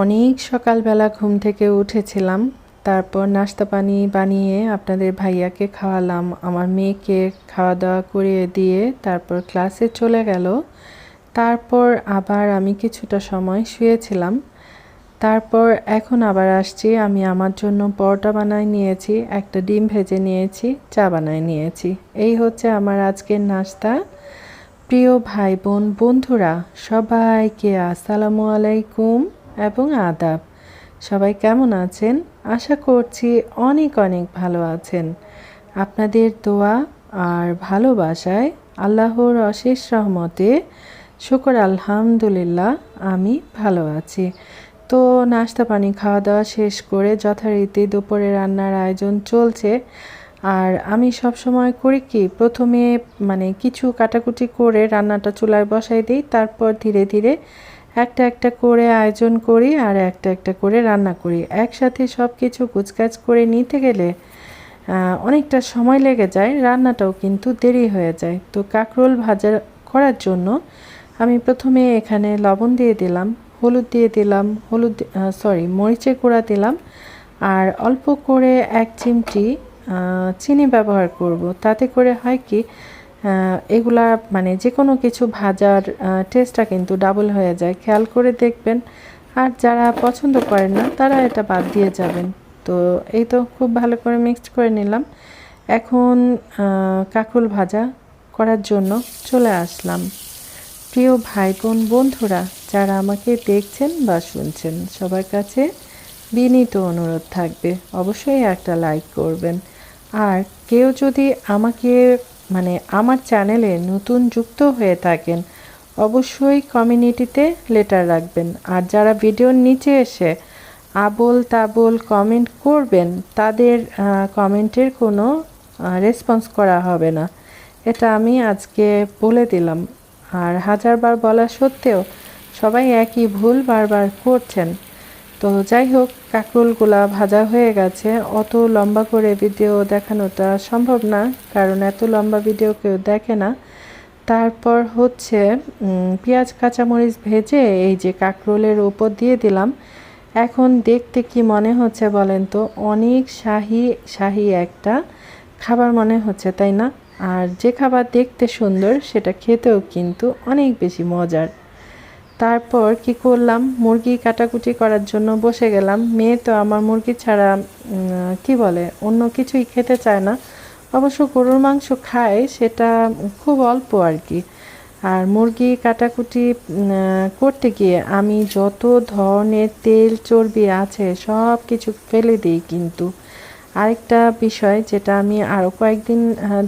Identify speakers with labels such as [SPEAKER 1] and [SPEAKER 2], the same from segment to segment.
[SPEAKER 1] অনেক সকালবেলা ঘুম থেকে উঠেছিলাম, তারপর নাস্তা পানি বানিয়ে আপনাদের ভাইয়াকে খাওয়ালাম। আমার মেয়েকে খাওয়া দাওয়া করিয়ে দিয়ে তারপর ক্লাসে চলে গেল। তারপর আবার আমি কিছুটা সময় শুয়েছিলাম। তারপর এখন আবার আসছি, আমি আমার জন্য পরোটা বানায় নিয়েছি, একটা ডিম ভেজে নিয়েছি, চা বানায় নিয়েছি। এই হচ্ছে আমার আজকের নাস্তা। প্রিয় ভাই বোন, বন্ধুরা, সবাইকে আসসালামু আলাইকুম। এবং আদাব। সবাই কেমন আছেন? আশা করছি অনেক অনেক ভালো আছেন। আপনাদের দোয়া আর ভালোবাসায় আল্লাহর অশেষ রহমতে শুকর আলহামদুলিল্লাহ, আমি ভালো আছি। তো নাস্তা পানি খাওয়া দাওয়া শেষ করে যথারীতি দুপুরে রান্নার আয়োজন চলছে। আর আমি সব সময় করি কি, প্রথমে মানে কিছু কাটাকুটি করে রান্নাটা চুলায় বসাই দিই, তারপর ধীরে ধীরে একটা একটা করে আয়োজন করি আর একটা একটা করে রান্না করি। একসাথে সব কিছু কুচকাচ করে নিতে গেলে অনেকটা সময় লেগে যায়, রান্নাটাও কিন্তু দেরি হয়ে যায়। তো কাঁকরোল ভাজা করার জন্য আমি প্রথমে এখানে লবণ দিয়ে দিলাম, হলুদ দিয়ে দিলাম, হলুদ সরি মরিচের গুঁড়া দিলাম আর অল্প করে এক চিমটি চিনি ব্যবহার করব। তাতে করে হয় কি এগুলা মানে যে কোনো কিছু ভাজার টেস্টটা কিন্তু ডাবল হয়ে যায়। খেয়াল করে দেখবেন। আর যারা পছন্দ করেন না, তারা এটা বাদ দিয়ে যাবেন। তো এই তো খুব ভালো করে মিক্সড করে নিলাম। এখন কাকুল ভাজা করার জন্য চলে আসলাম। প্রিয় ভাই বোন বন্ধুরা, যারা আমাকে দেখছেন বা শুনছেন, সবার কাছে বিনীত অনুরোধ থাকবে। অবশ্যই একটা লাইক করবেন। আর কেউ যদি আমাকে মানে আমার চ্যানেলে নতুন যুক্ত হয়ে থাকেন, অবশ্যই কমিউনিটিতে লেটার রাখবেন। আর যারা ভিডিওর নিচে এসে আবল তাবল কমেন্ট করবেন, তাদের কমেন্টের কোনো রেসপন্স করা হবে না। এটা আমি আজকে বলে দিলাম। আর হাজারবার বলা সত্ত্বেও সবাই একই ভুল বারবার করছেন। তো যাই হোক, কাঁকরোলগুলা ভাজা হয়ে গেছে। অত লম্বা করে ভিডিও দেখানোটা সম্ভব না, কারণ এত লম্বা ভিডিও কেউ দেখে না। তারপর হচ্ছে পেঁয়াজ, কাঁচামরিচ ভেজে এই যে কাঁকরোলের উপর দিয়ে দিলাম। এখন দেখতে কি মনে হচ্ছে বলেন তো? অনেক শাহি শাহি একটা খাবার মনে হচ্ছে, তাই না? আর যে খাবার দেখতে সুন্দর, সেটা খেতেও কিন্তু অনেক বেশি মজার। তারপর কি করলাম? মুরগি কাটাকুটি করার জন্য বসে গেলাম। মেয়ে তো আমার মুরগি ছাড়া কি বলে, অন্য কিছুই খেতে চায় না। অবশ্য গরুর মাংস খায়, সেটা খুব অল্প আর কি। আর মুরগি কাটাকুটি করতে গিয়ে আমি যত ধরনের তেল চর্বি আছে, সব কিছু ফেলে দিই কিন্তু। আরেকটা বিষয় যেটা আমি আরও কয়েকদিন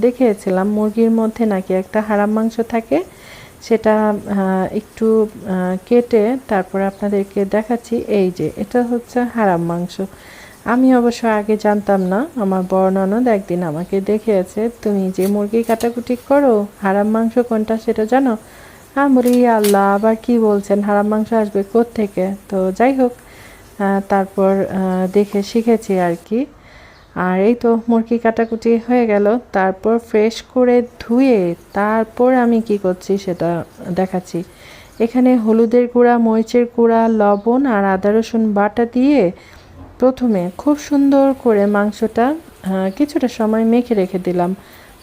[SPEAKER 1] দেখেছিলাম, মুরগির মধ্যে নাকি একটা হারাম মাংস থাকে সেটা একটু কেটে তারপর আপনাদেরকে দেখাচ্ছি। এই যে, এটা হচ্ছে হারাম মাংস। আমি অবশ্য আগে জানতাম না, আমার বড় ননদ একদিন আমাকে দেখিয়েছে, তুমি যে মুরগি কাটাকুটি করো, হারাম মাংস কোনটা সেটা জানো? হ্যাঁ বলি, আল্লাহ, আবার কি বলছেন, হারাম মাংস আসবে থেকে তো যাই হোক তারপর দেখে শিখেছি আর কি। আর এই তো মুরগি কাটাকুটি হয়ে গেল। তারপর ফ্রেশ করে ধুয়ে তারপর আমি কি করছি সেটা দেখাচ্ছি। এখানে হলুদের গুঁড়া, মরিচের গুঁড়া, লবণ আর আদা, রসুন বাটা দিয়ে প্রথমে খুব সুন্দর করে মাংসটা কিছুটা সময় মেখে রেখে দিলাম।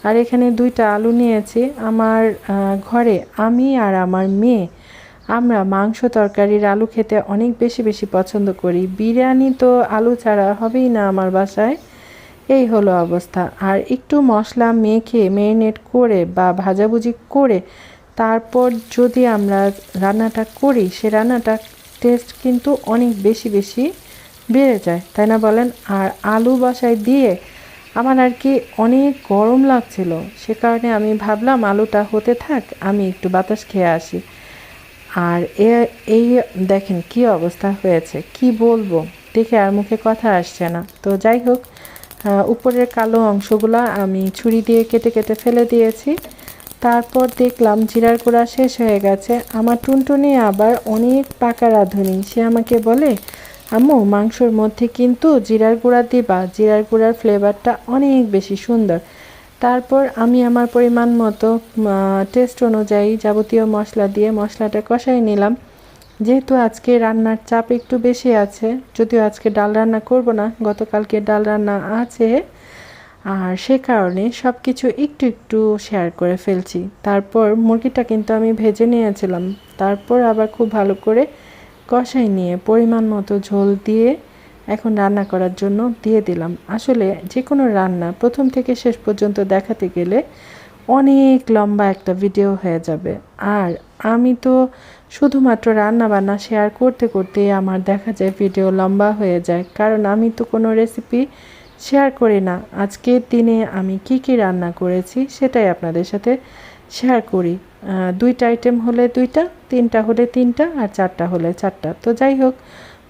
[SPEAKER 1] আর এখানে দুইটা আলু নিয়েছি। আমার ঘরে আমি আর আমার মেয়ে, আমরা মাংস তরকারির আলু খেতে অনেক বেশি বেশি পছন্দ করি। বিরিয়ানি তো আলু ছাড়া হবেই না আমার বাসায়। এই হলো অবস্থা। আর একটু মশলা মেখে মেরিনেট করে বা ভাজাভুজি করে তারপর যদি আমরা রান্নাটা করি, সে রান্নাটা টেস্ট কিন্তু অনেক বেশি বেশি বেড়ে যায়, তাই না বলেন? আর আলু বাসায় দিয়ে আমার আর কি অনেক গরম লাগছিল। সে কারণে আমি ভাবলাম আলুটা হতে থাক, আমি একটু বাতাস খেয়ে আসি। আর এ, এই দেখেন কি অবস্থা হয়েছে, কি বলব? দেখে আর মুখে কথা আসছে না। তো যাই হোক উপরের কালো অংশগুলো আমি ছুরি দিয়ে কেটে কেটে ফেলে দিয়েছি। তারপর দেখলাম জিরার গুঁড়া শেষ হয়ে গেছে। আমার টুনটুনি আবার অনেক পাকা রাঁধুনি। সে আমাকে বলে, আম্মু, মাংসর মধ্যে কিন্তু জিরার গুঁড়া দিবা। জিরার গুঁড়ার ফ্লেভারটা অনেক বেশি সুন্দর। তারপর আমি আমার পরিমাণ মতো টেস্ট অনুযায়ী যাবতীয় মশলা দিয়ে মশলাটা কষাই নিলাম। যেহেতু আজকে রান্নার চাপ একটু বেশি আছে, যদিও আজকে ডাল রান্না করব না, গতকালকে ডাল রান্না আছে আর সে কারণে সব কিছু একটু একটু শেয়ার করে ফেলছি। তারপর মুরগিটা কিন্তু আমি ভেজে নিয়েছিলাম। তারপর আবার খুব ভালো করে কষাই নিয়ে পরিমাণ মতো ঝোল দিয়ে এখন রান্না করার জন্য দিয়ে দিলাম। আসলে যে কোনো রান্না প্রথম থেকে শেষ পর্যন্ত দেখাতে গেলে অনেক লম্বা একটা ভিডিও হয়ে যাবে। আর আমি তো শুধুমাত্র রান্না বান্না শেয়ার করতে করতে আমার দেখা যায় ভিডিও লম্বা হয়ে যায়। কারণ আমি তো কোনো রেসিপি শেয়ার করি না। আজকের দিনে আমি কি কি রান্না করেছি সেটাই আপনাদের সাথে শেয়ার করি। দুইটা আইটেম হলে দুইটা, তিনটা হলে তিনটা আর চারটা হলে চারটা। তো যাই হোক,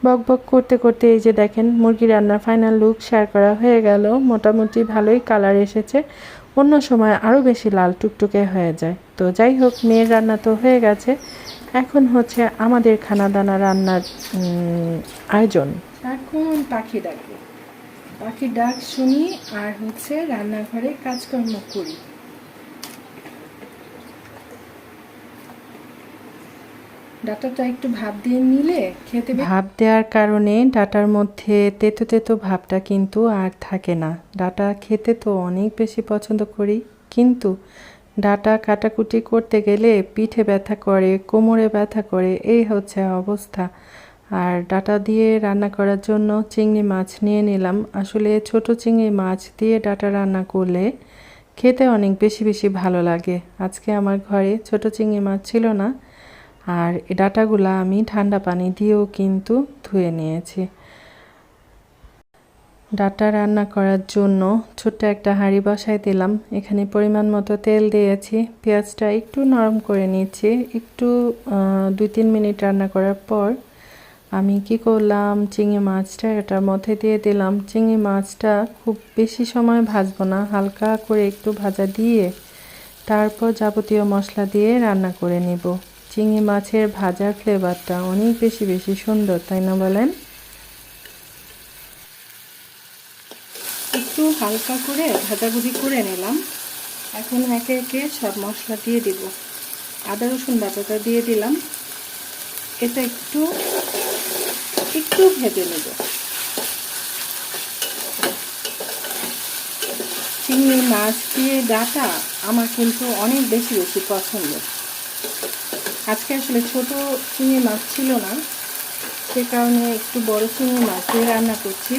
[SPEAKER 1] বক বক করতে করতে এই যে দেখেন মুরগি রান্নার ফাইনাল লুক শেয়ার করা হয়ে গেল। মোটামুটি ভালোই কালার এসেছে। অন্য সময় আরও বেশি লাল টুকটুকে হয়ে যায়। তো যাই হোক, মেয়ের রান্না তো হয়ে গেছে। এখন হচ্ছে আমাদের খানা দানা রান্নার আয়োজন। এখন পাখি ডাকবে পাখির ডাক শুনি আর হচ্ছে রান্নাঘরে কাজকর্ম করি। ডাটাটা একটু ভাপ দিয়ে নিলে খেতে ভাপ দেওয়ার কারণে ডাটার মধ্যে তেতো তেতো ভাবটা কিন্তু আর থাকে না। ডাটা খেতে তো অনেক বেশি পছন্দ করি কিন্তু ডাটা কাটাকুটি করতে গেলে পিঠে ব্যথা করে, কোমরে ব্যথা করে, এই হচ্ছে অবস্থা। আর ডাটা দিয়ে রান্না করার জন্য চিংড়ি মাছ নিয়ে নিলাম। আসলে ছোট চিংড়ি মাছ দিয়ে ডাটা রান্না করলে খেতে অনেক বেশি বেশি ভালো লাগে। আজকে আমার ঘরে ছোট চিংড়ি মাছ ছিল না। আর ডাটাগুলা আমি ঠান্ডা পানি দিয়েও কিন্তু ধুয়ে নিয়েছি। ডাটা রান্না করার জন্য ছোট্ট একটা হাঁড়ি বসাই দিলাম। এখানে পরিমাণ মতো তেল দিয়েছি। পেঁয়াজটা একটু নরম করে নিয়েছি। একটু দুই তিন মিনিট রান্না করার পর আমি কি করলাম, চিংড়ি মাছটা এটার মধ্যে দিয়ে দিলাম। চিংড়ি মাছটা খুব বেশি সময় ভাজবো না, হালকা করে একটু ভাজা দিয়ে তারপর যাবতীয় মশলা দিয়ে রান্না করে নিব। চিংড়ি মাছের ভাজার ফ্লেভারটা অনেক বেশি বেশি সুন্দর, তাই না বলেন? একটু হালকা করে ভাজাভুজি করে নিলাম। এখন একে একে সব মশলা দিয়ে দিব। আদা রসুন বাটাটা দিয়ে দিলাম। এটা একটু একটু ভেজে নেব। চিংড়ি মাছ দিয়ে ডাটা আমার কিন্তু অনেক বেশি বেশি পছন্দ। আজকে আসলে ছোট চিংড়ি মাছ ছিল না, সে কারণে একটু বড় চিংড়ি মাছ দিয়ে রান্না করছি।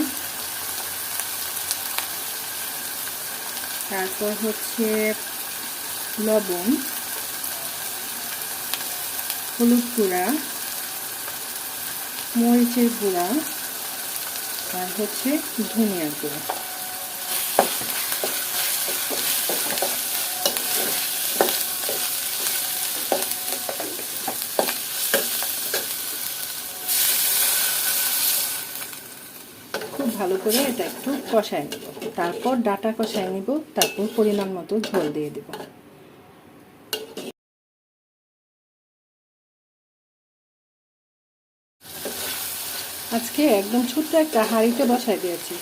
[SPEAKER 1] তারপর হচ্ছে লবণ হলুদ গুঁড়া মরিচের গুঁড়া আর হচ্ছে ধনিয়ার গুঁড়া। ভালো করে এটা একটু কষায় নেব। তারপর ডাটা কষায় নেব, তারপর পরিমাণ মতো ঝোল দিয়ে দেব। আজকে একদম ছোট্ট একটা হাঁড়িতে বসায় দিয়েছি।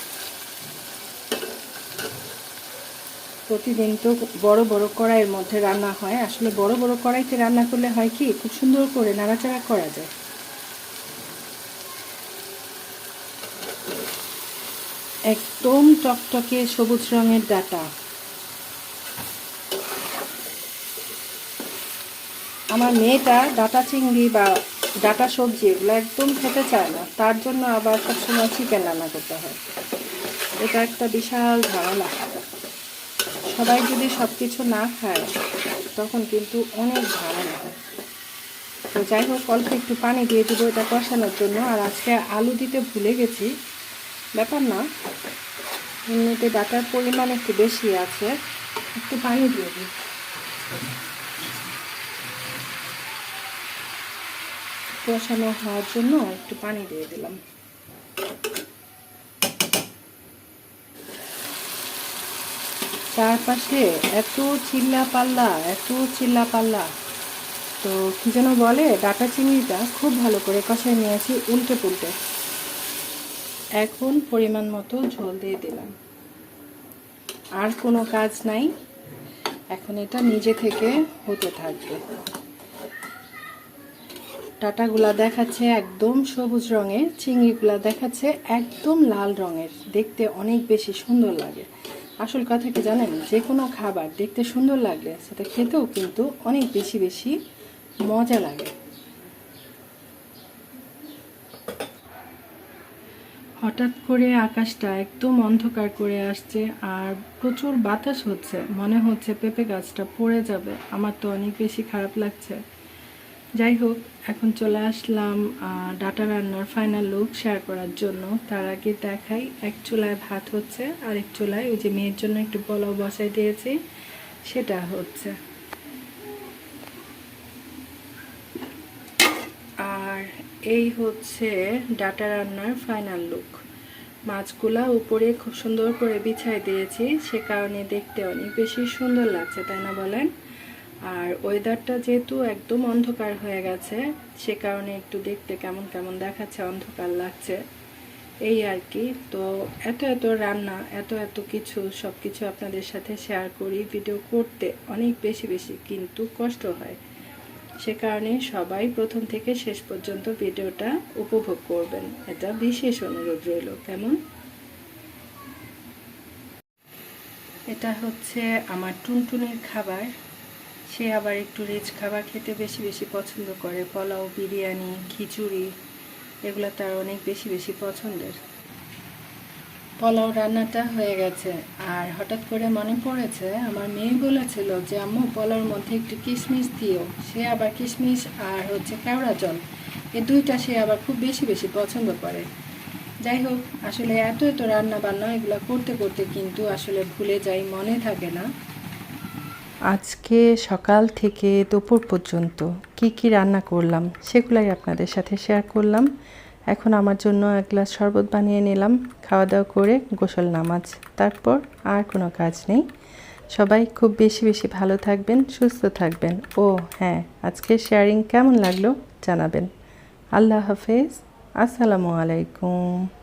[SPEAKER 1] প্রতিদিন তো বড় বড় কড়াইয়ের মধ্যে রান্না হয়। আসলে বড় বড় কড়াইতে রান্না করলে হয় কি, খুব সুন্দর করে নাড়াচাড়া করা যায়। একদম টকটকে সবুজ রঙের ডাটা। আমার মেয়েটা ডাটা চিংড়ি বা ডাটা সবজি এগুলো একদম খেতে চায় না। তার জন্য আবার সবসময় চিকেন রান্না করতে হয়। এটা একটা বিশাল ঝামেলা সবাই যদি সব কিছু না খায়, তখন কিন্তু অনেক ঝামেলা হয়। তো যাই হোক, অল্প একটু পানি দিয়ে দেবো এটা কষানোর জন্য। আর আজকে আলু দিতে ভুলে গেছি। ব্যাপার না। এমনিতে ডাটার পরিমাণ একটু বেশি আছে। একটু পানি দিয়ে দিই। কষানো হওয়ার জন্য একটু পানি দিয়ে দিলাম। চারপাশে এত চিল্লা পাল্লা এত চিল্লা পাল্লা তো কি যেন বলে, ডাটা চিংড়িটা খুব ভালো করে কষায় নিয়েছি উল্টে পুল্টে এখন পরিমাণ মতো ঝোল দিয়ে দিলাম। আর কোনো কাজ নাই। এখন এটা নিজে থেকে হতে থাকবে। টাটাগুলা দেখাচ্ছে একদম সবুজ রঙের চিংড়িগুলা দেখাচ্ছে একদম লাল রঙের। দেখতে অনেক বেশি সুন্দর লাগে। আসল কথা কি জানেন? যে কোনো খাবার দেখতে সুন্দর লাগলে সেটা খেতেও কিন্তু অনেক বেশি বেশি মজা লাগে। হঠাৎ করে আকাশটা একদম অন্ধকার করে আসছে আর প্রচুর বাতাস হচ্ছে। মনে হচ্ছে পেঁপে গাছটা পড়ে যাবে। আমার তো অনেক বেশি খারাপ লাগছে। যাই হোক, এখন চলে আসলাম ডাটা রান্নার ফাইনাল লুক শেয়ার করার জন্য। তার আগে দেখাই, এক চুলায় ভাত হচ্ছে আর এক চুলায় ওই যে মেয়ের জন্য একটু পোলাও বসাই দিয়েছি, সেটা হচ্ছে আর এই হচ্ছে ডাটা রান্নার ফাইনাল লুক মাছগুলা উপরে খুব সুন্দর করে বিছাই দিয়েছি, সে কারণে দেখতে অনেক বেশি সুন্দর লাগছে, তাই না বলেন? আর ওয়েদারটা যেহেতু একদম অন্ধকার হয়ে গেছে, সে কারণে একটু দেখতে কেমন কেমন দেখাচ্ছে, অন্ধকার লাগছে। এই আর কি, তো এত এত রান্না, এত এত কিছু সব কিছু আপনাদের সাথে শেয়ার করি। ভিডিও করতে অনেক বেশি বেশি, কিন্তু কষ্ট হয়। সে কারণে সবাই প্রথম থেকে শেষ পর্যন্ত ভিডিওটা উপভোগ করবেন। এটা বিশেষ অনুরোধ রইল, কেমন? এটা হচ্ছে আমার টুনটুনের খাবার। সে আবার একটু রিচ খাবার খেতে বেশি বেশি পছন্দ করে। পোলাও, বিরিয়ানি, খিচুড়ি, এগুলো তার অনেক বেশি বেশি পছন্দের। পোলাও রান্নাটা হয়ে গেছে। আর হঠাৎ করে মনে পড়েছে, আমার মেয়ে বলেছিল যে, আম্মু, পোলাওর মধ্যে একটু কিশমিশ দিও। সে আবার কিশমিশ আর হচ্ছে কেওড়া জল। এই দুইটা সে আবার খুব বেশি বেশি পছন্দ করে। যাই হোক, আসলে এত এত রান্না বান্না এগুলো করতে করতে কিন্তু আসলে ভুলে যাই, মনে থাকে না। আজকে সকাল থেকে দুপুর পর্যন্ত কি কি রান্না করলাম সেগুলাই আপনাদের সাথে শেয়ার করলাম। এখন আমার জন্য এক গ্লাস শরবত বানিয়ে নিলাম, খাওয়া দাওয়া করে গোসল নামাজ। তারপর আর কোনো কাজ নেই। সবাই খুব বেশি বেশি ভালো থাকবেন, সুস্থ থাকবেন। ও হ্যাঁ আজকে শেয়ারিং কেমন লাগল জানাবেন। আল্লাহ হাফেজ, আসসালামু আলাইকুম।